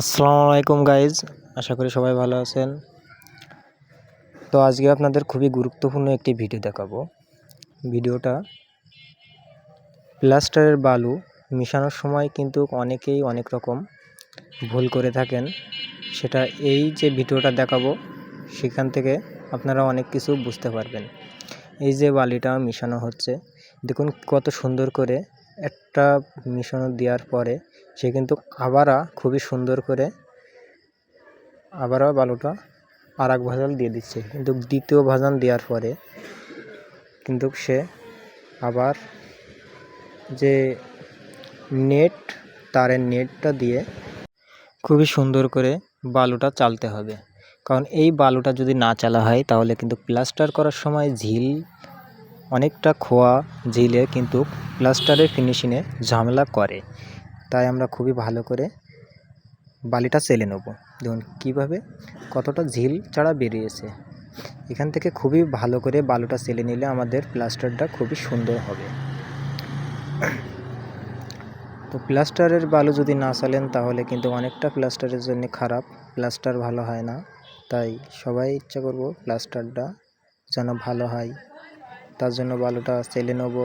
আসসালামু আলাইকুম গাইজ আশা করি সবাই ভালো আছেন। তো আজকে আপনাদের খুবই গুরুত্বপূর্ণ একটি ভিডিও দেখাবো। ভিডিওটা প্লাস্টারের বালু মিশানোর সময় কিন্তু অনেকেই অনেক রকম ভুল করে থাকেন। সেটা এই যে ভিডিওটা দেখাবো, সেখান থেকে আপনারা অনেক কিছু বুঝতে পারবেন। এই যে বালিটা মিশানো হচ্ছে, দেখুন কত সুন্দর করে একটা মিশানো দেওয়ার পরে সে কিন্তু আবারও খুবই সুন্দর করে আবারও বালুটা আর এক ভাজাল দিয়ে দিচ্ছে। কিন্তু দ্বিতীয় ভাজান দেওয়ার পরে কিন্তু সে আবার যে নেট, তারের নেটটা দিয়ে খুবই সুন্দর করে বালুটা চালতে হবে। কারণ এই বালুটা যদি না চালা হয়, তাহলে কিন্তু প্লাস্টার করার সময় ঝিল অনেকটা খোয়া ঝিলে কিন্তু প্লাস্টারের ফিনিশিংয়ে ঝামেলা করে। তাই আমরা খুবই ভালো করে বালিটা চেলে নেব। দেখুন কীভাবে কতটা ঝিল ছাড়া বেরিয়েছে। এখান থেকে খুবই ভালো করে বালুটা চেলে নিলে আমাদের প্লাস্টারটা খুবই সুন্দর হবে। তো প্লাস্টারের বালু যদি না চালেন তাহলে কিন্তু অনেকটা প্লাস্টারের জন্য খারাপ। প্লাস্টার ভালো হয় না। তাই সবাই ইচ্ছা করব প্লাস্টারটা যেন ভালো হয়। তার জন্য বালুটা চেলে নেব।